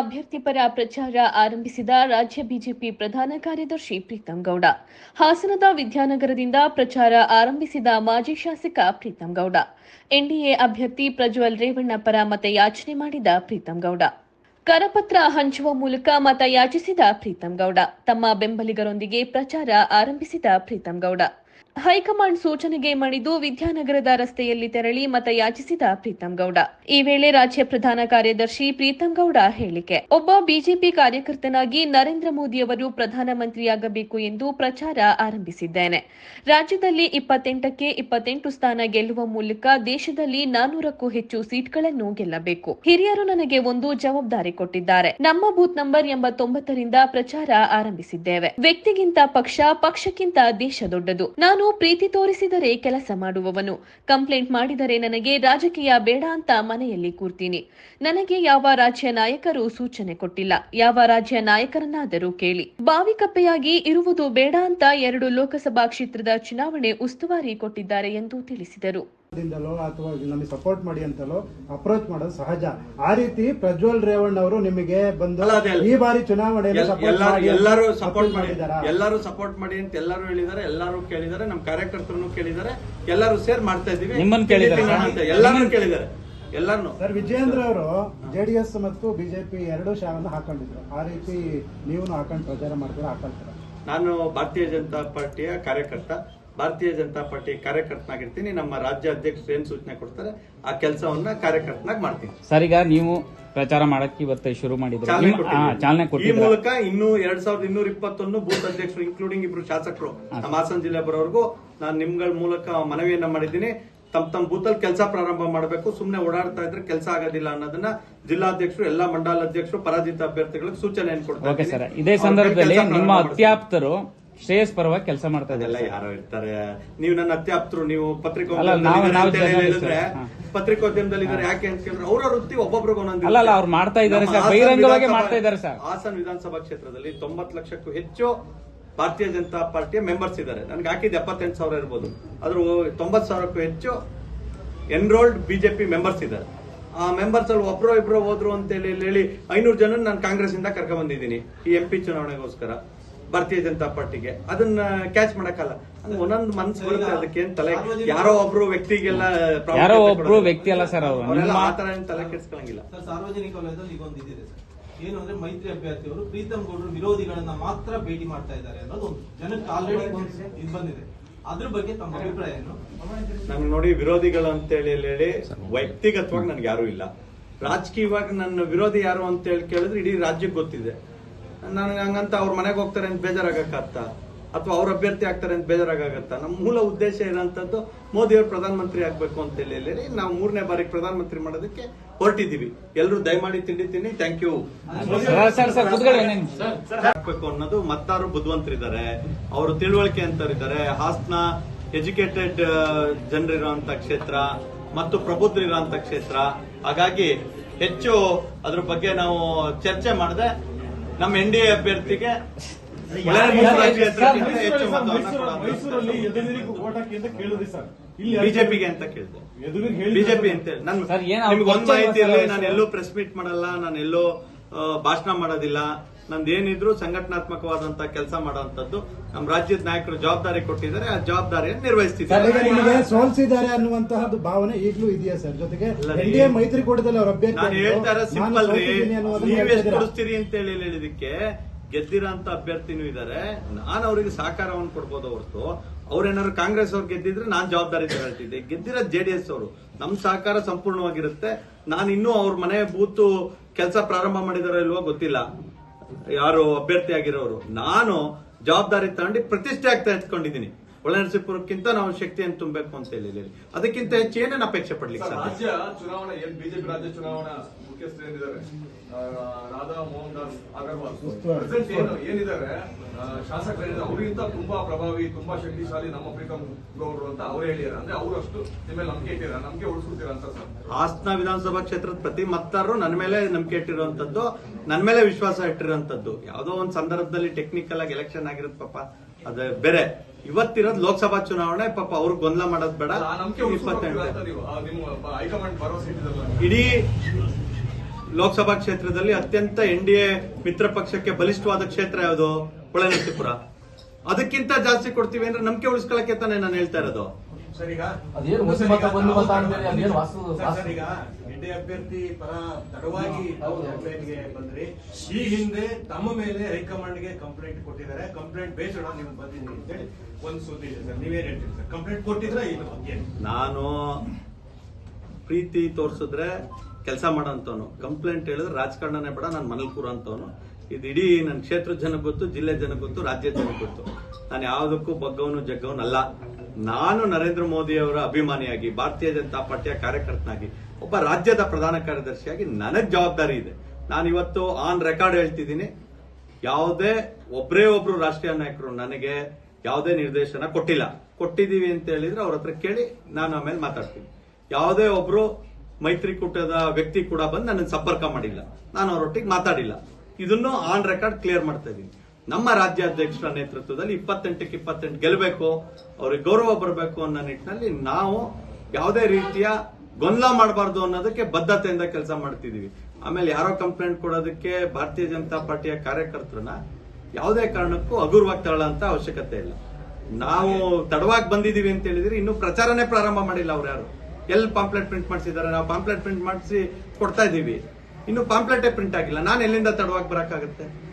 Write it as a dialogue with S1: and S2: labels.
S1: ಅಭ್ಯರ್ಥಿ ಪರ ಪ್ರಚಾರ ಆರಂಭಿಸಿದ ರಾಜ್ಯ ಬಿಜೆಪಿ ಪ್ರಧಾನ ಕಾರ್ಯದರ್ಶಿ ಪ್ರೀತಂ ಗೌಡ ಹಾಸನದ ವಿದ್ಯಾನಗರದಿಂದ ಪ್ರಚಾರ ಆರಂಭಿಸಿದ ಮಾಜಿ ಶಾಸಕ ಪ್ರೀತಂ ಗೌಡ ಎನ್ಡಿಎ ಅಭ್ಯರ್ಥಿ ಪ್ರಜ್ವಲ್ ರೇವಣ್ಣ ಪರ ಮತಯಾಚನೆ ಮಾಡಿದ ಪ್ರೀತಂ ಗೌಡ ಕರಪತ್ರ ಹಂಚುವ ಮೂಲಕ ಮತ ಯಾಚಿಸಿದ ಪ್ರೀತಂ ಗೌಡ ತಮ್ಮ ಬೆಂಬಲಿಗರೊಂದಿಗೆ ಪ್ರಚಾರ ಆರಂಭಿಸಿದ ಪ್ರೀತಂ ಗೌಡ ಹೈಕಮಾಂಡ್ ಸೂಚನೆಗೆ ಮಣಿದು ವಿದ್ಯಾನಗರದ ರಸ್ತೆಯಲ್ಲಿ ತೆರಳಿ ಮತ ಯಾಚಿಸಿದ ಪ್ರೀತಂ ಗೌಡ. ಈ ವೇಳೆ ರಾಜ್ಯ ಪ್ರಧಾನ ಕಾರ್ಯದರ್ಶಿ ಪ್ರೀತಂ ಗೌಡ ಹೇಳಿಕೆ. ಒಬ್ಬ ಬಿಜೆಪಿ ಕಾರ್ಯಕರ್ತನಾಗಿ ನರೇಂದ್ರ ಮೋದಿಯವರು ಪ್ರಧಾನಮಂತ್ರಿಯಾಗಬೇಕು ಎಂದು ಪ್ರಚಾರ ಆರಂಭಿಸಿದ್ದೇನೆ. ರಾಜ್ಯದಲ್ಲಿ ಇಪ್ಪತ್ತೆಂಟಕ್ಕೆ ಇಪ್ಪತ್ತೆಂಟು ಸ್ಥಾನ ಗೆಲ್ಲುವ ಮೂಲಕ ದೇಶದಲ್ಲಿ ನಾನೂರಕ್ಕೂ ಹೆಚ್ಚು ಸೀಟ್ಗಳನ್ನು ಗೆಲ್ಲಬೇಕು. ಹಿರಿಯರು ನನಗೆ ಒಂದು ಜವಾಬ್ದಾರಿ ಕೊಟ್ಟಿದ್ದಾರೆ. ನಮ್ಮ ಬೂತ್ ನಂಬರ್ ಎಂಬತ್ತೊಂಬತ್ತರಿಂದ ಪ್ರಚಾರ ಆರಂಭಿಸಿದ್ದೇವೆ. ವ್ಯಕ್ತಿಗಿಂತ ಪಕ್ಷ ಪಕ್ಷಕ್ಕಿಂತ ದೇಶ ದೊಡ್ಡದು. ನಾನು ಪ್ರೀತಿ ತೋರಿಸಿದರೆ ಕೆಲಸ ಮಾಡುವವನು. ಕಂಪ್ಲೇಂಟ್ ಮಾಡಿದರೆ ನನಗೆ ರಾಜಕೀಯ ಬೇಡ ಅಂತ ಮನೆಯಲ್ಲಿ ಕೂರ್ತೀನಿ. ನನಗೆ ಯಾವ ರಾಜ್ಯ ನಾಯಕರು ಸೂಚನೆ ಕೊಟ್ಟಿಲ್ಲ. ಯಾವ ರಾಜ್ಯ ನಾಯಕರನ್ನಾದರೂ ಕೇಳಿ. ಬಾವಿಕಪ್ಪೆಯಾಗಿ ಇರುವುದು ಬೇಡ ಅಂತ ಎರಡು ಲೋಕಸಭಾ ಕ್ಷೇತ್ರದ ಚುನಾವಣೆ ಉಸ್ತುವಾರಿ ಕೊಟ್ಟಿದ್ದಾರೆ ಎಂದು ತಿಳಿಸಿದರು.
S2: ದಿಂದಲೋ ಅಥವಾ ನಮಗೆ ಸಪೋರ್ಟ್ ಮಾಡಿ ಅಂತಲೋ ಅಪ್ರೋಚ್ ಮಾಡೋದು ಸಹಜ. ಆ ರೀತಿ ಪ್ರಜ್ವಲ್ ರೇವಣ್ಣ ಅವರು ನಿಮಗೆ ಬಂದು. ಈ ಬಾರಿ ಚುನಾವಣೆಯಲ್ಲಿ
S3: ಎಲ್ಲರೂ ಎಲ್ಲರೂ ಸಪೋರ್ಟ್
S2: ಮಾಡಿದ್ದಾರೆ?
S3: ಎಲ್ಲರೂ ಸಪೋರ್ಟ್ ಮಾಡಿ ಅಂತ ಎಲ್ಲರೂ ಹೇಳಿದ್ದಾರೆ ಎಲ್ಲರೂ ಕೇಳಿದ್ದಾರೆ ನಮ್ಮ ಕಾರ್ಯಕರ್ತರನ್ನು ಕೇಳಿದ್ದಾರೆ ಎಲ್ಲರೂ ಸೇರ್ ಮಾಡ್ತಾ ಇದೀವಿ
S4: ನಿಮ್ಮನ್ನು ಕೇಳಿದ್ದಾರೆ.
S3: BJP
S4: sir?
S3: ಅಂತ ಎಲ್ಲರೂ ಕೇಳಿದ್ದಾರೆ. ಎಲ್ಲಾರು
S2: ಸರ್ ವಿಜಯೇಂದ್ರ ಅವರು ಜೆಡಿಎಸ್ ಮತ್ತು ಬಿಜೆಪಿ ಎರಡು ಶಾವನ್ನು ಹಾಕೊಂಡಿದ್ರು. ಆ ರೀತಿ ನೀವು ಹಾಕೊಂಡು ಪ್ರಚಾರ ಮಾಡ್ತೀರಾ ಹಾಕೊಳ್ತೀರಾ
S3: ನಾನು ಭಾರತೀಯ ಜನತಾ ಪಾರ್ಟಿಯ ಕಾರ್ಯಕರ್ತ. ಭಾರತೀಯ ಜನತಾ ಪಾರ್ಟಿ ಕಾರ್ಯಕರ್ತನಾಗಿರ್ತೀನಿ. ನಮ್ಮ ರಾಜ್ಯ ಅಧ್ಯಕ್ಷರು ಏನ್ ಸೂಚನೆ ಕೊಡ್ತಾರೆ ಆ ಕೆಲಸವನ್ನ ಕಾರ್ಯಕರ್ತನಾಗಿ ಮಾಡ್ತೀನಿ.
S4: ಸರ್ ಈಗ ನೀವು ಪ್ರಚಾರ ಮಾಡಕ್ಕೆ ಇವತ್ತು ಶುರು ಮಾಡಿದ್ರೆ.
S3: ಚಾಲನೆ ಈ ಮೂಲಕ ಇನ್ನು ಎರಡ್ ಸಾವಿರದ ಇನ್ನೂರ ಇಪ್ಪತ್ತೊಂದು ಬೂತ್ ಅಧ್ಯಕ್ಷರು ಇನ್ಕ್ಲೂಡಿಂಗ್ ಇಬ್ರು ಶಾಸಕರು ನಮ್ಮ ಹಾಸನ ಜಿಲ್ಲೆ ಬರೋವರೆಗೂ ನಾನು ನಿಮ್ಗಳ ಮೂಲಕ ಮನವಿಯನ್ನ ಮಾಡಿದ್ದೀನಿ. ತಮ್ಮ ತಮ್ಮ ಬೂತಲ್ಲಿ ಕೆಲಸ ಪ್ರಾರಂಭ ಮಾಡಬೇಕು. ಸುಮ್ಮನೆ ಓಡಾಡ್ತಾ ಇದ್ರೆ ಕೆಲಸ ಆಗೋದಿಲ್ಲ ಅನ್ನೋದನ್ನ ಜಿಲ್ಲಾಧ್ಯಕ್ಷರು ಎಲ್ಲಾ ಮಂಡಲ ಅಧ್ಯಕ್ಷರು ಪರಾಜಿತ ಅಭ್ಯರ್ಥಿಗಳಿಗೆ ಸೂಚನೆಯನ್ನು
S4: ಕೊಡ್ತಾರೆ ಇದೇ ಸಂದರ್ಭದಲ್ಲಿ ನಿಮ್ಮ ಅತ್ಯಾಪ್ತರು ಶ್ರೇಯಸ್ ಪರವಾಗಿ ಕೆಲಸ ಮಾಡ್ತಾ
S3: ಅದೆಲ್ಲ
S4: ಇದ್ದಾರೆ
S3: ಯಾರೋ ಇರ್ತಾರೆ. ನೀವು ನನ್ನ ಅತ್ಯಾಪ್ತರು ನೀವು ಪತ್ರಿಕೋದ್ಯಮದಲ್ಲಿ. ಪತ್ರಿಕೋದ್ಯಮದಲ್ಲಿ ಇದ್ದಾರೆ ಯಾಕೆ ಅಂತ ಕೇಳಿದ್ರೆ ಅವರ ವೃತ್ತಿ ಒಬ್ಬೊಬ್ರಿಗೆ ಒಂದೊಂದು
S4: ಅಲ್ಲ. ಅವ್ರು ಮಾಡ್ತಾ ಇದ್ದಾರೆ ಸರ್, ಬಹಿರಂಗವಾಗಿ
S3: ವಿಧಾನಸಭಾ-
S4: ಮಾಡ್ತಾ ಇದ್ದಾರೆ ಸರ್.
S3: ಹಾಸನ ವಿಧಾನಸಭಾ ಕ್ಷೇತ್ರದಲ್ಲಿ ತೊಂಬತ್ತು ಲಕ್ಷಕ್ಕೂ ಹೆಚ್ಚು ಭಾರತೀಯ ಜನತಾ ಪಾರ್ಟಿಯ ಮೆಂಬರ್ಸ್ ಇದ್ದಾರೆ. ನನ್ಗೆ ಹಾಕಿದ್ದು ಎಪ್ಪತ್ತೆಂಟು ಸಾವಿರ ಇರ್ಬೋದು. ಅದ್ರ ತೊಂಬತ್ತು ಸಾವಿರಕ್ಕೂ ಹೆಚ್ಚು ಎನ್ರೋಲ್ಡ್ ಬಿಜೆಪಿ ಮೆಂಬರ್ಸ್ ಇದ್ದಾರೆ. ಆ ಮೆಂಬರ್ಸ್ ಅಲ್ಲಿ ಒಬ್ರು ಇಬ್ರು ಹೋದ್ರು ಅಂತ ಹೇಳಿ ಹೇಳಿ ಐನೂರು ಜನ ನಾನು ಕಾಂಗ್ರೆಸ್ ಇಂದ ಕರ್ಕೊಂಡ್ ಬಂದಿದ್ದೀನಿ ಈ ಎಂ ಪಿ ಚುನಾವಣೆಗೋಸ್ಕರ. ಭಾರತೀಯ ಜನತಾ ಪಾರ್ಟಿಗೆ. ಅದನ್ನ ಕ್ಯಾಚ್ ಮಾಡಕ್ಕಲ್ಲ. ಒಂದೊಂದು ಮನ್ಸು ಬರುತ್ತೆ ಅದಕ್ಕೆ ಏನ್ ತಲೆ ಯಾರೋ ಒಬ್ರು ವ್ಯಕ್ತಿಗೆಲ್ಲ
S4: ಯಾರೋ ಒಬ್ರು ವ್ಯಕ್ತಿ ಅಲ್ಲ ಸರ್ ಅವರು.
S3: ಅವರೆಲ್ಲ
S4: ನಿಮ್ಮ
S3: ಆ ತರ ಏನ್ ತಲೆ ಕೆಡ್ಸ್ಕೊಳಂಗಿಲ್ಲ.
S5: ಸರ್ ಸಾರ್ವಜನಿಕ ವಲಯದಲ್ಲಿ ಈಗ ಒಂದು ಇದಿದೆ ಸರ್. ಏನು ಅಂದ್ರೆ ಮೈತ್ರಿ ಅಭ್ಯರ್ಥಿಯವರು ಪ್ರೀತಮ್ ಗೌಡರು ವಿರೋಧಿಗಳನ್ನ ಮಾತ್ರ ಭೇಟಿ ಮಾಡ್ತಾ ಇದ್ದಾರೆ ಅನ್ನೋದು ಒಂದು ಜನಕ್ಕೆ ಆಲ್ರೆಡಿ ಇದು ಬಂದಿದೆ. ಅದ್ರ ಬಗ್ಗೆ ತಮ್ಮ ಅಭಿಪ್ರಾಯ ಏನು?
S3: ನಂಗೆ ನೋಡಿ ವಿರೋಧಿಗಳು ಅಂತ ಹೇಳಿ ಹೇಳಿ ವ್ಯಕ್ತಿಗತವಾಗಿ ನನ್ಗೆ ಯಾರು ಇಲ್ಲ. ರಾಜಕೀಯವಾಗಿ ನನ್ನ ವಿರೋಧಿ ಯಾರು ಅಂತ ಹೇಳಿ ಕೇಳಿದ್ರೆ ಇಡೀ ರಾಜ್ಯಕ್ಕೆ ಗೊತ್ತಿದೆ. ನನಗೆ ಹಂಗಂತ ಅವ್ರ ಮನೆಗೆ ಹೋಗ್ತಾರೆ ಅಂತ ಬೇಜಾರಾಗತ್ತ ಅಥವಾ ಅವ್ರ ಅಭ್ಯರ್ಥಿ ಆಗ್ತಾರೆ ಅಂತ ಬೇಜಾರಾಗತ್ತ ನಮ್ಮ ಮೂಲ ಉದ್ದೇಶ ಏನಂತದ್ದು ಮೋದಿ ಅವರು ಪ್ರಧಾನಮಂತ್ರಿ ಆಗ್ಬೇಕು ಅಂತ ಹೇಳಿ ಹೇಳಿ ನಾವು ಮೂರನೇ ಬಾರಿಗೆ ಪ್ರಧಾನಮಂತ್ರಿ ಮಾಡೋದಕ್ಕೆ ಹೊರಟಿದ್ದೀವಿ. ಎಲ್ಲರೂ ದಯಮಾಡಿ ತಿಂಡಿ ತಿನ್ನಿ ಥ್ಯಾಂಕ್ ಯು. ಹಾಕ್ಬೇಕು ಅನ್ನೋದು ಮತ್ತಾರು ಬುದ್ಧಿವಂತರಿದ್ದಾರೆ. ಅವರು ತಿಳುವಳಿಕೆ ಇದ್ದಾರೆ ಹಾಸನ ಎಜುಕೇಟೆಡ್ ಜನರಿರುವಂತ ಕ್ಷೇತ್ರ ಮತ್ತು ಪ್ರಬುದ್ಧರಿರುವಂತ ಕ್ಷೇತ್ರ. ಹಾಗಾಗಿ ಹೆಚ್ಚು ಅದ್ರ ಬಗ್ಗೆ ನಾವು ಚರ್ಚೆ ಮಾಡದೆ ನಮ್ಮ ಎನ್ ಡಿ ಎ ಅಭ್ಯರ್ಥಿಗೆ
S6: ಮೈಸೂರಲ್ಲಿ ಎದುರಿಗೂ ಓಟ್ ಹಾಕಿ ಅಂತ ಕೇಳಿದ್ರಿ ಸರ್. ಇಲ್ಲಿ
S3: ಬಿಜೆಪಿಗೆ ಅಂತ ಕೇಳಿದೆ.
S6: ಎದುರಿಗೆ ಹೇಳಿ
S3: ಬಿಜೆಪಿ ಅಂತ ನನ್
S4: ಸರ್, ಏನ್
S3: ನಿಮ್ಗೆ ಒಂದು ಮಾಹಿತಿ
S4: ಇಲ್ಲ
S3: ಇರಲಿ ನಾನು ಎಲ್ಲೂ ಪ್ರೆಸ್ ಮೀಟ್ ಮಾಡಲ್ಲ ನಾನು ಎಲ್ಲೂ ಆ, ಭಾಷಣ ಮಾಡೋದಿಲ್ಲ. ನಂದು ಸಂಘಟನಾತ್ಮಕವಾದಂತಹ ಸಂಘಟನಾತ್ಮಕವಾದಂತ ಕೆಲಸ ಮಾಡುವಂತದ್ದು ನಮ್ಮ ರಾಜ್ಯದ ನಾಯಕರು ಜವಾಬ್ದಾರಿ ಕೊಟ್ಟಿದ್ದಾರೆ ಆ ಜವಾಬ್ದಾರಿಯನ್ನು ನಿರ್ವಹಿಸ್ತಿದ್ದಾರೆ.
S2: ಸೋಲ್ಸಿದ್ದಾರೆ ಅನ್ನುವಂತಹದ್ದು ಭಾವನೆ ಈಗಲೂ ಇದೆಯಾ ಸರ್? ಜೊತೆಗೆ
S3: ಎನ್ಡಿಎ
S2: ಎನ್ ಮೈತ್ರಿಕೂಟದಲ್ಲಿ ಅವ್ರ ಅಭ್ಯರ್ಥಿ
S3: ನಾನು ಹೇಳ್ತಾ ಸಿಂಪಲ್ ರೀ? ಕೊಡಿಸ್ತೀರಿ ಅಂತ ಹೇಳಿ ಹೇಳಿದಕ್ಕೆ ಗೆದ್ದಿರೋಂತ ಅಭ್ಯರ್ಥಿನೂ ಇದ್ದಾರೆ. ನಾನು ಅವರಿಗೆ ಸಹಕಾರವನ್ನು ಕೊಡ್ಬೋದು ಹೊರತು. ಅವ್ರೇನಾದ್ರು ಕಾಂಗ್ರೆಸ್ ಅವ್ರು ಗೆದ್ದಿದ್ರೆ ನಾನ್ ಜವಾಬ್ದಾರಿ ಹೇಳ್ತಿದ್ದೆ. ಗೆದ್ದಿರೋ ಜೆಡಿಎಸ್ ಅವರು. ನಮ್ ಸಹಕಾರ ಸಂಪೂರ್ಣವಾಗಿರುತ್ತೆ. ನಾನು ಇನ್ನೂ ಅವ್ರ ಮನೆ ಬೂತು ಕೆಲಸ ಪ್ರಾರಂಭ ಮಾಡಿದಾರೋ ಇಲ್ವೋ ಗೊತ್ತಿಲ್ಲ. ಯಾರು ಅಭ್ಯರ್ಥಿ ಆಗಿರೋರು ನಾನು ಜವಾಬ್ದಾರಿ ತಗೊಂಡು ಪ್ರತಿಷ್ಠೆ ಆಗ್ತಾ ಎತ್ಕೊಂಡಿದ್ದೀನಿ ಒಳನರಸೀಪುರಕ್ಕಿಂತ ನಾವು ಶಕ್ತಿಯನ್ನು ತುಂಬಬೇಕು ಅಂತ ಹೇಳಿ. ಅದಕ್ಕಿಂತ ಹೆಚ್ಚು ಏನೇನು ಅಪೇಕ್ಷೆ ಪಡ್ಲಿಕ್ಕೆ
S6: ಸರ್,
S3: ಸಾಧ್ಯ?
S6: ರಾಜ್ಯ ಚುನಾವಣಾ ಏನ್ ಬಿಜೆಪಿ ರಾಜ್ಯ ಚುನಾವಣಾ ಮುಖ್ಯಸ್ಥರು ಏನಿದ್ದಾರೆ? ಆ, ರಾಧಾ ಮೋಹನ್ ದಾಸ್ ಅಗರ್ವಾಲ್. ಪ್ರೆಸೆಂಟ್ ಏನು ಏನಿದ್ದಾರೆ? ಆ, ಶಾಸಕರು ಏನಿದ್ದಾರೆ? ಅವರಿಗಿಂತ ತುಂಬಾ ಪ್ರಭಾವಿ ತುಂಬಾ ಶಕ್ತಿಶಾಲಿ ನಮ್ಮ ಪ್ರೀತಮ್ ಗೌಡ್ರು ಅಂತ ಅವ್ರು ಹೇಳಿದ್ದಾರೆ. ಅಂದ್ರೆ ಅವರು ಅಷ್ಟು ನಿಮ್ಮ ಮೇಲೆ ನಂಬಿಕೆ ಇಟ್ಟಿರ? ನಮ್ಗೆ ಉಳಿಸ್ಕೊಡ್ತೀರಾ ಅಂತ ಸರ್?
S3: ಹಾಸನ ವಿಧಾನಸಭಾ ಕ್ಷೇತ್ರದ ಪ್ರತಿ ಮತದಾರರು ನನ್ನ ಮೇಲೆ ನಂಬಿಕೆ ಇಟ್ಟಿರುವಂತದ್ದು ನನ್ನ ಮೇಲೆ ವಿಶ್ವಾಸ ಇಟ್ಟಿರುವಂತದ್ದು ಯಾವುದೋ ಒಂದು ಸಂದರ್ಭದಲ್ಲಿ ಟೆಕ್ನಿಕಲ್ ಆಗಿ ಎಲೆಕ್ಷನ್ ಆಗಿರುತ್ತೆ ಪಾಪ ಅದು ಬೇರೆ. ಇವತ್ತಿರೋದು ಲೋಕಸಭಾ ಚುನಾವಣೆ ಪಾಪ ಅವ್ರು ಗೊಂದಲ ಮಾಡೋದು ಬೇಡ. ಇಪ್ಪತ್ತೆಂಟು. ಇಡೀ ಲೋಕಸಭಾ ಕ್ಷೇತ್ರದಲ್ಲಿ ಅತ್ಯಂತ ಎನ್ ಡಿ ಎ ಮಿತ್ರ ಪಕ್ಷಕ್ಕೆ ಬಲಿಷ್ಠವಾದ ಕ್ಷೇತ್ರ ಯಾವುದು? ಹೊಳೆನರಸೀಪುರ. ಅದಕ್ಕಿಂತ ಜಾಸ್ತಿ ಕೊಡ್ತೀವಿ ಅಂದ್ರೆ ನಂಬಿಕೆ ಉಳಿಸ್ಕೊಳಕ್ಕೆ ತಾನೇ ನಾನು ಹೇಳ್ತಾ ಇರೋದು.
S7: ಸರ್ ಈಗ
S8: ಅದೇನು ಬಂದು ಮತ ಅದೇನು ವಾಸ್ತು-
S7: ಅಭ್ಯರ್ಥಿ ಪರ ತಡವಾಗಿ ಕ್ಯಾಂಪೇನ್ಗೆ ಬಂದ್ರಿ ಈ ಹಿಂದೆ ತಮ್ಮ ಮೇಲೆ ಹೈಕಮಾಂಡ್ಗೆ ಕಂಪ್ಲೇಂಟ್ ಕೊಟ್ಟಿದ್ದಾರೆ. ಕಂಪ್ಲೇಂಟ್ ಬೇಸ್ಡ್ ನೀವು ಅಂತ ಅಂತೇಳಿ ಒಂದು ಸುದ್ದಿ ಇದೆ ಸರ್ ನೀವೇನ್ ಹೇಳ್ತೀರಿ ಸರ್. ಕಂಪ್ಲೇಂಟ್ ಕೊಟ್ಟಿದ್ರೆ ಇಲ್ಲ ಬಗ್ಗೆ
S3: ನಾನು ಪ್ರೀತಿ ತೋರಿಸಿದ್ರೆ ಕೆಲಸ ಮಾಡೋಂಥವ್ನು ಕಂಪ್ಲೇಂಟ್ ಹೇಳಿದ್ರೆ ರಾಜಕಾರಣನೇ ಬೇಡ, ನಾನು ಮನೇಲಿ ಕೂರೋಂಥವ್ನು ಇದು ಇಡೀ ನನ್ನ ಕ್ಷೇತ್ರದ ಜನಕ್ಕೆ ಗೊತ್ತು, ಜಿಲ್ಲೆ ಜನಕ್ಕೆ ಗೊತ್ತು, ರಾಜ್ಯ ಜನಕ್ಕೆ ಗೊತ್ತು. ನಾನು ಯಾವುದಕ್ಕೂ ಬಗ್ಗವನು ಜಗ್ಗವನಲ್ಲ ನಾನು ನರೇಂದ್ರ ಮೋದಿ ಅವರ ಅಭಿಮಾನಿಯಾಗಿ, ಭಾರತೀಯ ಜನತಾ ಪಾರ್ಟಿಯ ಕಾರ್ಯಕರ್ತನಾಗಿ, ಒಬ್ಬ ರಾಜ್ಯದ ಪ್ರಧಾನ ಕಾರ್ಯದರ್ಶಿಯಾಗಿ ನನಗೆ ಜವಾಬ್ದಾರಿ ಇದೆ. ನಾನು ಇವತ್ತು ಆನ್ ರೆಕಾರ್ಡ್ ಹೇಳ್ತಿದ್ದೀನಿ. ಯಾವುದೇ ಒಬ್ಬರೇ ಒಬ್ರು ರಾಷ್ಟ್ರೀಯ ನಾಯಕರು ನನಗೆ ಯಾವುದೇ ನಿರ್ದೇಶನ ಕೊಟ್ಟಿಲ್ಲ. ಕೊಟ್ಟಿದ್ದೀವಿ ಅಂತ ಹೇಳಿದ್ರೆ ಅವ್ರ ಹತ್ರ ಕೇಳಿ ನಾನು ಆಮೇಲೆ ಮಾತಾಡ್ತೀನಿ. ಯಾವುದೇ ಒಬ್ರು ಮೈತ್ರಿಕೂಟದ ವ್ಯಕ್ತಿ ಕೂಡ ಬಂದು ನನ್ನ ಸಂಪರ್ಕ ಮಾಡಿಲ್ಲ. ನಾನು ಅವರೊಟ್ಟಿಗೆ ಮಾತಾಡಿಲ್ಲ. ಇದನ್ನು ಆನ್ ರೆಕಾರ್ಡ್ ಕ್ಲಿಯರ್ ಮಾಡ್ತಾ ಇದ್ದೀನಿ. ನಮ್ಮ ರಾಜ್ಯಾಧ್ಯಕ್ಷರ ನೇತೃತ್ವದಲ್ಲಿ ಇಪ್ಪತ್ತೆಂಟಕ್ಕೆ ಇಪ್ಪತ್ತೆಂಟು ಗೆಲ್ಲಬೇಕು ಅವ್ರಿಗೆ ಗೌರವ ಬರಬೇಕು ಅನ್ನೋ ನಿಟ್ಟಿನಲ್ಲಿ ನಾವು ಯಾವುದೇ ರೀತಿಯ ಗೊಂದಲ ಮಾಡಬಾರ್ದು ಅನ್ನೋದಕ್ಕೆ ಬದ್ಧತೆಯಿಂದ ಕೆಲಸ ಮಾಡ್ತಿದೀವಿ ಆಮೇಲೆ ಯಾರೋ ಕಂಪ್ಲೇಂಟ್ ಕೊಡೋದಕ್ಕೆ ಭಾರತೀಯ ಜನತಾ ಪಾರ್ಟಿಯ ಕಾರ್ಯಕರ್ತರನ್ನ ಯಾವುದೇ ಕಾರಣಕ್ಕೂ ಹಗುರವಾಗಿ ತಗೊಳ್ಳೋಂತ ಅವಶ್ಯಕತೆ ಇಲ್ಲ. ನಾವು ತಡವಾಗಿ ಬಂದಿದ್ದೀವಿ ಅಂತ ಹೇಳಿದ್ರೆ ಇನ್ನು ಪ್ರಚಾರನೇ ಪ್ರಾರಂಭ ಮಾಡಿಲ್ಲ ಅವ್ರು ಯಾರು. ಎಲ್ಲಿ ಪಾಂಪ್ಲೆಟ್ ಪ್ರಿಂಟ್ ಮಾಡಿಸಿದ್ದಾರೆ? ನಾವು ಪಾಂಪ್ಲೆಟ್ ಪ್ರಿಂಟ್ ಮಾಡಿಸಿ ಕೊಡ್ತಾ ಇದೀವಿ ಇನ್ನು ಪಾಂಪ್ಲೆಟೇ ಪ್ರಿಂಟ್ ಆಗಿಲ್ಲ. ನಾನು ಎಲ್ಲಿಂದ ತಡವಾಗಿ ಬರಕ್ಕಾಗುತ್ತೆ?